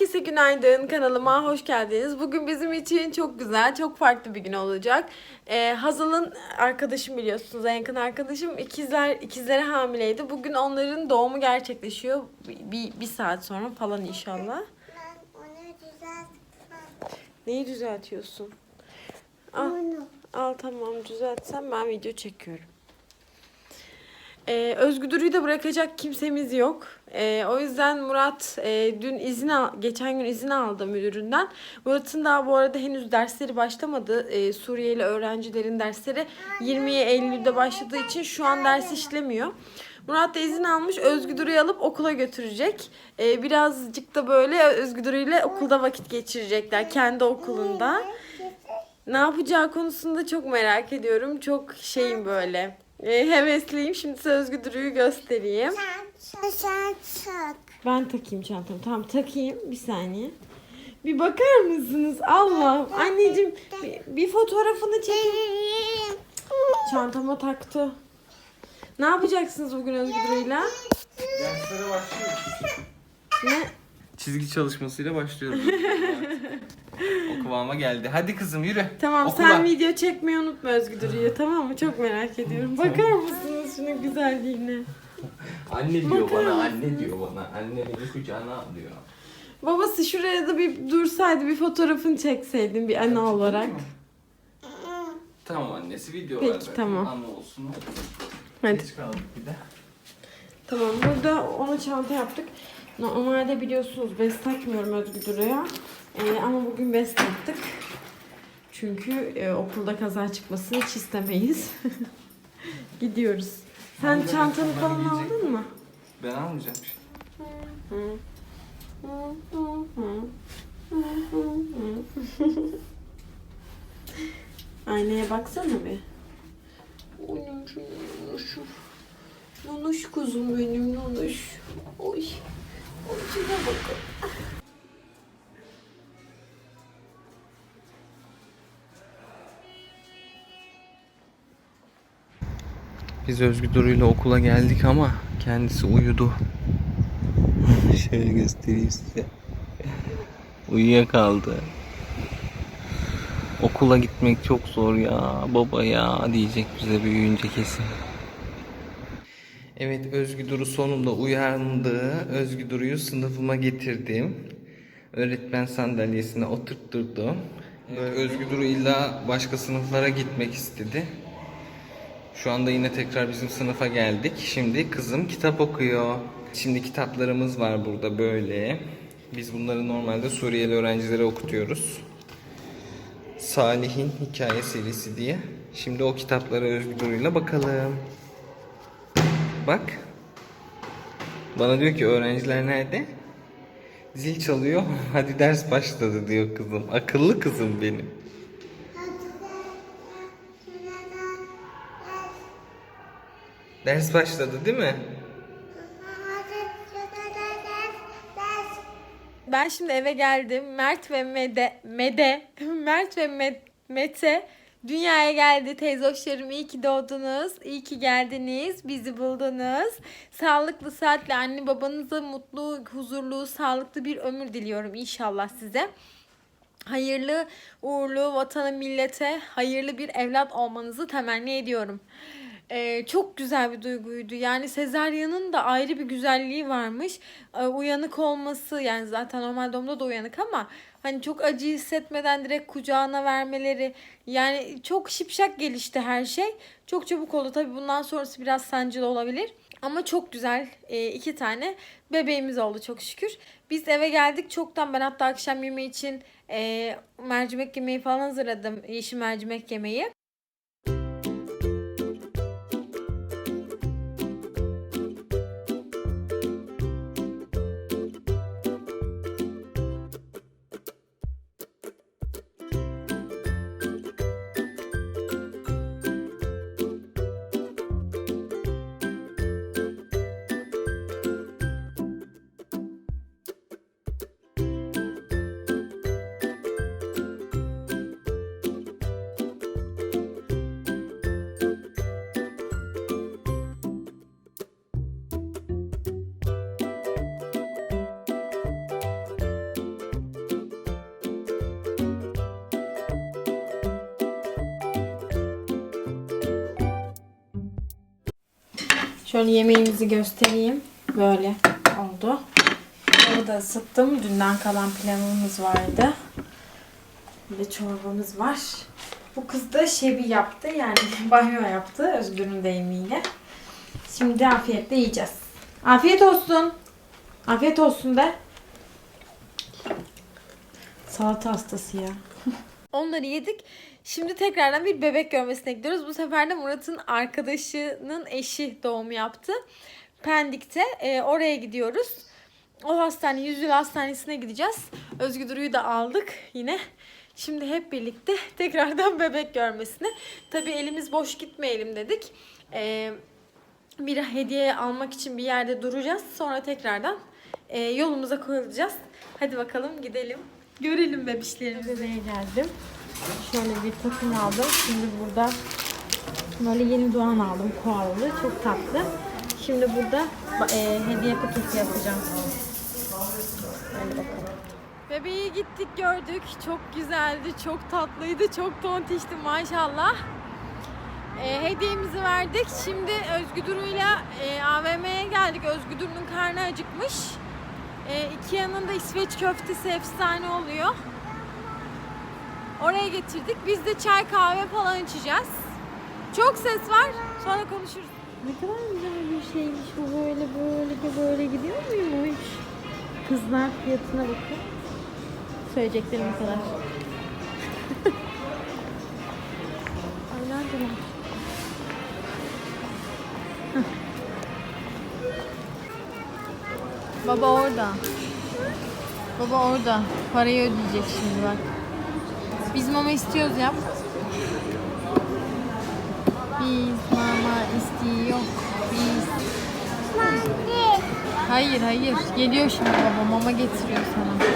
Herkese günaydın kanalıma hoş geldiniz. Bugün bizim için çok güzel, çok farklı bir gün olacak. Ee, Hazal'ın arkadaşım biliyorsunuz, en yakın arkadaşım ikizler ikizlere hamileydi. Bugün onların doğumu gerçekleşiyor. Bir, bir, bir saat sonra falan inşallah. Ben onu düzeltmem. Neyi düzeltiyorsun? Al, Onu. al tamam düzeltsem ben video çekiyorum. Ee, Özgüdür'ü de bırakacak kimsemiz yok. Ee, o yüzden Murat e, dün izin al, geçen gün izin aldı müdüründen. Murat'ın daha bu arada henüz dersleri başlamadı. Ee, Suriyeli öğrencilerin dersleri 20 Eylül'de başladığı için şu an ders işlemiyor. Murat da izin almış Özgüdür'ü alıp okula götürecek. Ee, birazcık da böyle Özgüdür'üyle okulda vakit geçirecekler kendi okulunda. Ne yapacağı konusunda çok merak ediyorum. Çok şeyim böyle. E, hevesliyim. Şimdi size Özgüdür'ü göstereyim. Sen, sen, sen. Ben takayım çantamı. Tamam takayım. Bir saniye. Bir bakar mısınız? Allah. Anneciğim bir, bir fotoğrafını çekin. Çantama taktı. Ne yapacaksınız bugün Özgüdür'üyle? Derslere başlıyoruz. Ne? Çizgi çalışmasıyla başlıyoruz. o kıvama geldi. Hadi kızım yürü. Tamam Okula. sen video çekmeyi unutma Özgüdür'üyle tamam mı? Çok merak ediyorum. Bakar mısınız şunun güzelliğine? Anne diyor Bakar bana, anne diyor bana. Anne beni kucağına alıyor. Babası şuraya da bir dursaydı bir fotoğrafını çekseydin bir anne olarak. Tamam annesi video Peki, var zaten. tamam. Anne olsun. Hadi. Geç kaldık bir de. Tamam burada ona çanta yaptık. Normalde biliyorsunuz bez takmıyorum Özgüdür'e. Ee, ama bugün bez taktık. Çünkü e, okulda kaza çıkmasını hiç istemeyiz. Gidiyoruz. Sen Hangi çantanı falan giyecek? aldın mı? Ben almayacağım bir şey. Aynaya baksana bir. Oynum şu nonuşum. Nonuş kuzum benim nonuş. Oy. Oy şuna bakın. Biz Özgü Duru ile okula geldik ama kendisi uyudu. Şöyle göstereyim size. Uyuyakaldı. Okula gitmek çok zor ya baba ya diyecek bize büyüyünce kesin. Evet Özgü Duru sonunda uyandı. Özgü Duru'yu sınıfıma getirdim. Öğretmen sandalyesine oturtturdum. Böyle Özgü Duru illa başka sınıflara gitmek istedi. Şu anda yine tekrar bizim sınıfa geldik. Şimdi kızım kitap okuyor. Şimdi kitaplarımız var burada böyle. Biz bunları normalde Suriyeli öğrencilere okutuyoruz. Salih'in hikaye serisi diye. Şimdi o kitaplara Özgür'üyle bakalım. Bak. Bana diyor ki öğrenciler nerede? Zil çalıyor. Hadi ders başladı diyor kızım. Akıllı kızım benim. Ders başladı değil mi? Ben şimdi eve geldim. Mert ve Mede, Mede, Mert ve Med- Mete dünyaya geldi. Teyze hoşlarım iyi ki doğdunuz. İyi ki geldiniz. Bizi buldunuz. Sağlıklı, saatli anne babanıza mutlu, huzurlu, sağlıklı bir ömür diliyorum inşallah size. Hayırlı, uğurlu, vatana, millete hayırlı bir evlat olmanızı temenni ediyorum. Ee, çok güzel bir duyguydu. Yani Sezaryen'in da ayrı bir güzelliği varmış. Ee, uyanık olması yani zaten normal doğumda da uyanık ama hani çok acı hissetmeden direkt kucağına vermeleri yani çok şipşak gelişti her şey. Çok çabuk oldu. Tabii bundan sonrası biraz sancılı olabilir. Ama çok güzel e, iki tane bebeğimiz oldu çok şükür. Biz eve geldik çoktan ben hatta akşam yemeği için e, mercimek yemeği falan hazırladım. Yeşil mercimek yemeği. Şöyle yemeğimizi göstereyim. Böyle oldu. Bunu da ısıttım. Dünden kalan pilavımız vardı. De çorbamız var. Bu kız da şebi yaptı. Yani banyo yaptı. Özgür'ün deyimiyle. Şimdi afiyetle yiyeceğiz. Afiyet olsun. Afiyet olsun de. Salata hastası ya. Onları yedik. Şimdi tekrardan bir bebek görmesine gidiyoruz. Bu sefer de Murat'ın arkadaşının eşi doğum yaptı. Pendik'te. Ee, oraya gidiyoruz. O hastane, Yüzyıl Hastanesi'ne gideceğiz. Özgü Duru'yu da aldık yine. Şimdi hep birlikte tekrardan bebek görmesine. Tabii elimiz boş gitmeyelim dedik. Ee, bir hediye almak için bir yerde duracağız. Sonra tekrardan e, yolumuza koyulacağız. Hadi bakalım gidelim. Görelim bebişlerimizi. Bebeğe geldim. Şöyle bir takım aldım. Şimdi burada böyle yeni doğan aldım koalalı. Çok tatlı. Şimdi burada e, hediye kutusu yapacağım. Hadi bakalım. Bebeği gittik gördük. Çok güzeldi, çok tatlıydı, çok tontişti maşallah. E, hediyemizi verdik. Şimdi Özgü Duru'yla e, AVM'ye geldik. Özgü Duru'nun karnı acıkmış. E, iki yanında İsveç köftesi efsane oluyor. Oraya getirdik. Biz de çay kahve falan içeceğiz. Çok ses var. Sonra konuşuruz. Ne kadar güzel bir şeymiş bu böyle böyle böyle gidiyor muymuş? Kızlar fiyatına bakın. Söyleyeceklerim kadar. Ay Baba orada. Baba orada. Parayı ödeyecek şimdi bak. Biz mama istiyoruz yap. Biz mama istiyor. Biz. Hayır hayır. Geliyor şimdi baba mama getiriyor sana.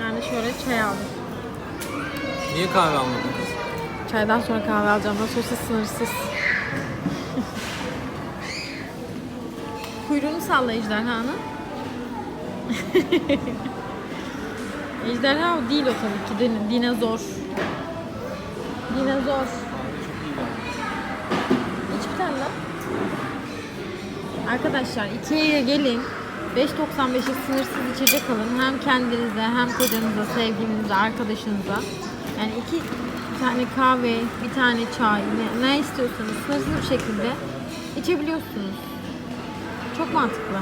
Yani şöyle çay aldım. Niye kahve almadın kız? Çaydan sonra kahve alacağım. Nasıl olsa sınırsız. Kuyruğunu salla ejderhanın. Ejderha o değil o tabii ki. Din- Dinozor. Dinozor. İç bir tane daha. Arkadaşlar Ikea'ya gelin. 5.95'e sınırsız içecek alın. Hem kendinize hem kocanıza, sevgilinize, arkadaşınıza. Yani iki tane kahve, bir tane çay, ne, ne istiyorsanız sınırsız bir şekilde içebiliyorsunuz. Çok mantıklı.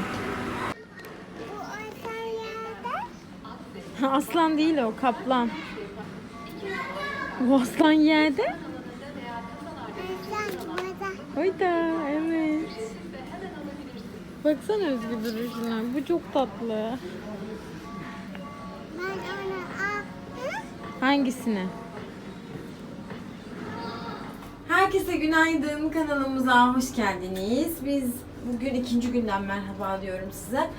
Aslan değil o, kaplan. Bu aslan yerde. Oyda, evet. Baksana Özgür duruşuna. Bu çok tatlı. Hangisini? Herkese günaydın. Kanalımıza hoş geldiniz. Biz bugün ikinci günden merhaba diyorum size.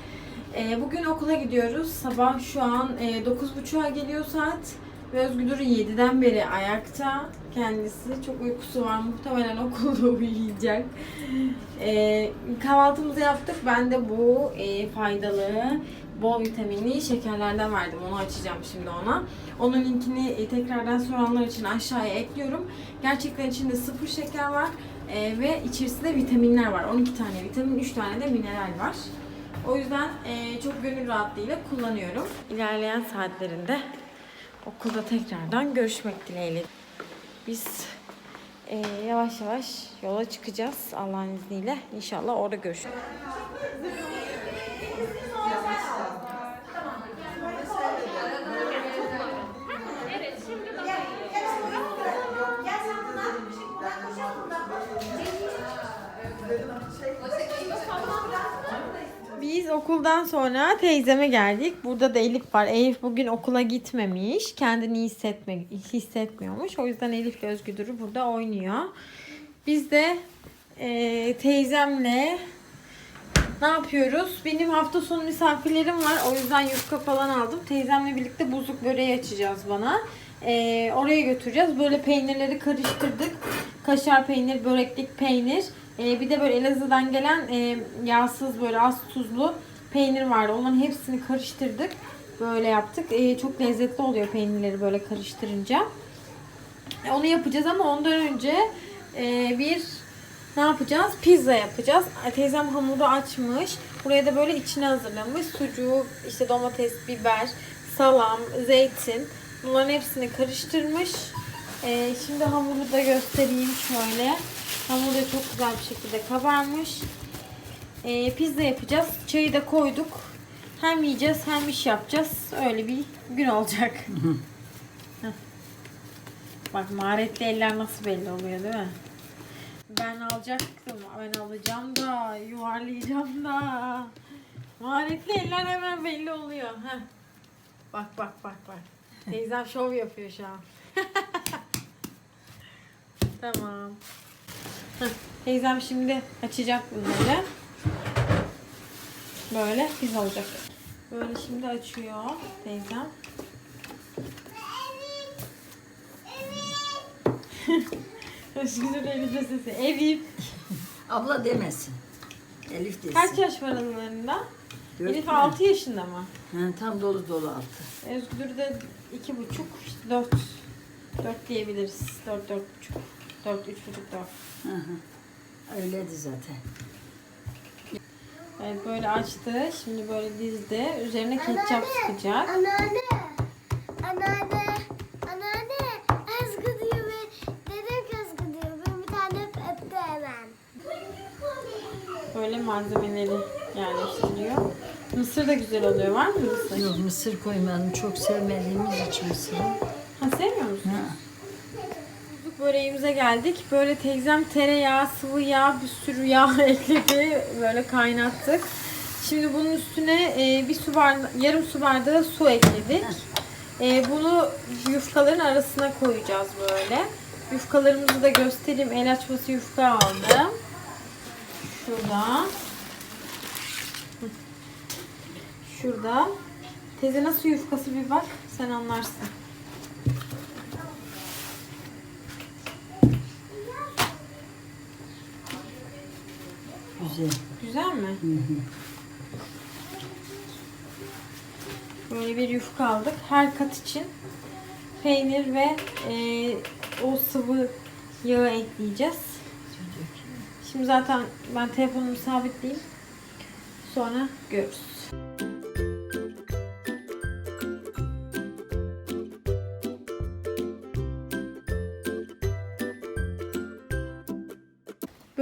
Ee, bugün okula gidiyoruz. Sabah şu an e, 9.30'a geliyor saat. Ve Özgür 7'den beri ayakta. Kendisi çok uykusu var. Muhtemelen okulda uyuyacak. Ee, kahvaltımızı yaptık. Ben de bu e, faydalı, bol vitaminli şekerlerden verdim. Onu açacağım şimdi ona. Onun linkini e, tekrardan soranlar için aşağıya ekliyorum. Gerçekten içinde sıfır şeker var e, ve içerisinde vitaminler var. 12 tane vitamin, 3 tane de mineral var. O yüzden e, çok gönül rahatlığıyla kullanıyorum. İlerleyen saatlerinde okulda tekrardan görüşmek dileğiyle. Biz e, yavaş yavaş yola çıkacağız Allah'ın izniyle. İnşallah orada görüşürüz. Okuldan sonra teyzeme geldik. Burada da Elif var. Elif bugün okula gitmemiş. Kendini hissetme, hissetmiyormuş. O yüzden Elif ve Özgür burada oynuyor. Biz de e, teyzemle ne yapıyoruz? Benim hafta sonu misafirlerim var. O yüzden yufka falan aldım. Teyzemle birlikte buzluk böreği açacağız bana. Ee, oraya götüreceğiz. Böyle peynirleri karıştırdık. Kaşar peynir, böreklik peynir. Ee, bir de böyle Elazığ'dan gelen e, yağsız böyle az tuzlu peynir vardı. Onların hepsini karıştırdık. Böyle yaptık. Ee, çok lezzetli oluyor peynirleri böyle karıştırınca. E, Onu yapacağız ama ondan önce e, bir ne yapacağız? Pizza yapacağız. Teyzem hamuru açmış. Buraya da böyle içine hazırlamış. Sucuk, işte domates, biber, salam, zeytin. Bunların hepsini karıştırmış. E, şimdi hamuru da göstereyim şöyle. Hamur da çok güzel bir şekilde kabarmış. E, pizza yapacağız. Çayı da koyduk. Hem yiyeceğiz hem iş yapacağız. Öyle bir gün olacak. Bak maharetli eller nasıl belli oluyor değil mi? Ben alacaktım. Ben alacağım da yuvarlayacağım da. Maharetli eller hemen belli oluyor. Heh. Bak bak bak bak. Teyzem şov yapıyor şu an. tamam. Heh. Teyzem şimdi açacak bunları. Böyle pizza olacak. Böyle şimdi açıyor teyzem. Özgür Elif'e sesi. Elif. Abla demesin. Elif desin. Kaç yaş var aralarında? Dört Elif mü? 6 yaşında mı? Ha, tam dolu dolu altı. Özgür de 2,5 işte 4. 4 diyebiliriz. 4 4,5. 4 3,5 4. Hı hı. Öyleydi zaten. Evet böyle açtı. Şimdi böyle dizdi. Üzerine ketçap sıkacak. Anneanne. Anneanne. Anneanne. Ezgi diyor ve dedem ki Ezgi diyor. Ben bir tane öptü hemen. Böyle malzemeleri yerleştiriyor. Mısır da güzel oluyor. Var mı mısır? Yok mısır koymadım. Çok sevmediğimiz için mısırı. Ha sevmiyor musun? Ha. Böreğimize geldik. Böyle teyzem tereyağı, sıvı yağ, bir sürü yağ ekledi. Böyle kaynattık. Şimdi bunun üstüne e, bir su bardağı, yarım su bardağı su ekledik. E, bunu yufkaların arasına koyacağız böyle. Yufkalarımızı da göstereyim. El açması yufka aldım. Şurada. Şurada. Teyze nasıl yufkası bir bak. Sen anlarsın. Güzel. Güzel mi? Hı. Böyle bir yufka aldık. Her kat için peynir ve e, o sıvı yağı ekleyeceğiz. Şimdi zaten ben telefonumu sabitleyeyim. Sonra görürüz.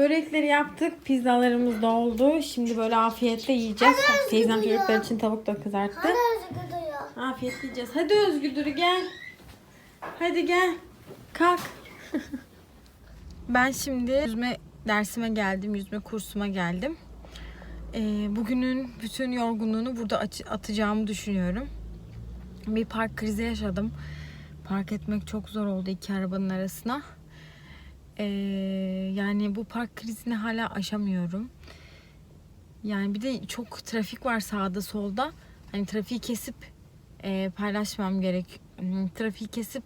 Börekleri yaptık. Pizzalarımız da oldu. Şimdi böyle afiyetle yiyeceğiz. Teyzem çocuklar için tavuk da kızarttı. Hadi Ezgi diyor. Afiyet yiyeceğiz. Hadi Özgür gel. Hadi gel. Kalk. ben şimdi yüzme dersime geldim. Yüzme kursuma geldim. Ee, bugünün bütün yorgunluğunu burada atacağımı düşünüyorum. Bir park krizi yaşadım. Park etmek çok zor oldu iki arabanın arasına. Ee, yani bu park krizini hala aşamıyorum. Yani bir de çok trafik var sağda solda. Hani trafiği kesip e, paylaşmam gerek. hmm, Trafiği kesip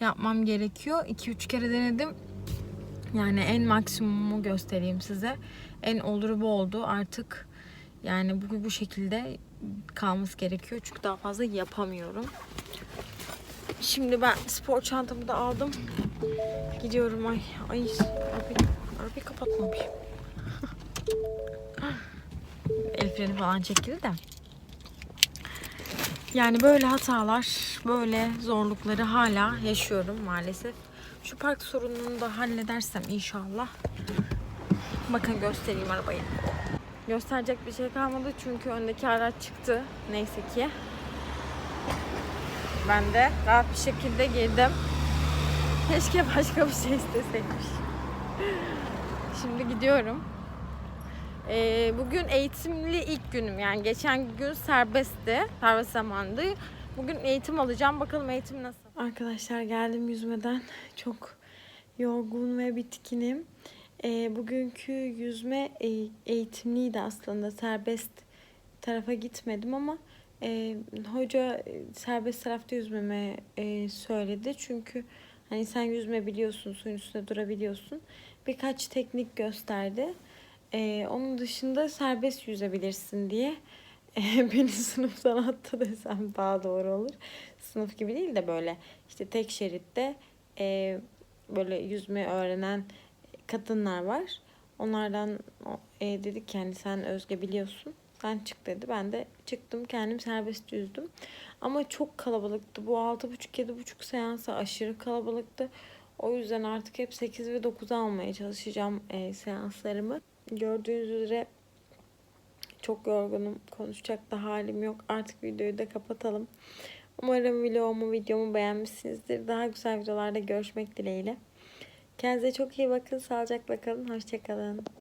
yapmam gerekiyor. 2-3 kere denedim. Yani en maksimumu göstereyim size. En oluru bu oldu. Artık yani bu bu şekilde kalması gerekiyor. Çünkü daha fazla yapamıyorum. Şimdi ben spor çantamı da aldım. Gidiyorum ay. Ay arabayı, arabayı kapatmamışım. El freni falan çekildi de. Yani böyle hatalar, böyle zorlukları hala yaşıyorum maalesef. Şu park sorununu da halledersem inşallah. Bakın göstereyim arabayı. Gösterecek bir şey kalmadı çünkü öndeki araç çıktı. Neyse ki. Ben de rahat bir şekilde girdim. Keşke başka bir şey isteseymiş. Şimdi gidiyorum. Ee, bugün eğitimli ilk günüm. Yani geçen gün serbestti. Serbest zamandı. Bugün eğitim alacağım. Bakalım eğitim nasıl? Arkadaşlar geldim yüzmeden. Çok yorgun ve bitkinim. Ee, bugünkü yüzme e- eğitimliydi aslında. Serbest tarafa gitmedim ama e, hoca e, serbest tarafta yüzmeme e, söyledi. Çünkü hani sen yüzme biliyorsun, suyun üstünde durabiliyorsun. Birkaç teknik gösterdi. Ee, onun dışında serbest yüzebilirsin diye beni sınıftan attı desem daha doğru olur. Sınıf gibi değil de böyle işte tek şeritte e, böyle yüzme öğrenen kadınlar var. Onlardan e, dedik yani sen Özge biliyorsun. Sen çık dedi. Ben de çıktım kendim serbest yüzdüm. Ama çok kalabalıktı. Bu 6.30-7.30 seansı aşırı kalabalıktı. O yüzden artık hep 8 ve 9'a almaya çalışacağım e, seanslarımı. Gördüğünüz üzere çok yorgunum. Konuşacak da halim yok. Artık videoyu da kapatalım. Umarım vlogumu, videomu beğenmişsinizdir. Daha güzel videolarda görüşmek dileğiyle. Kendinize çok iyi bakın. Sağlıcakla kalın. Hoşçakalın.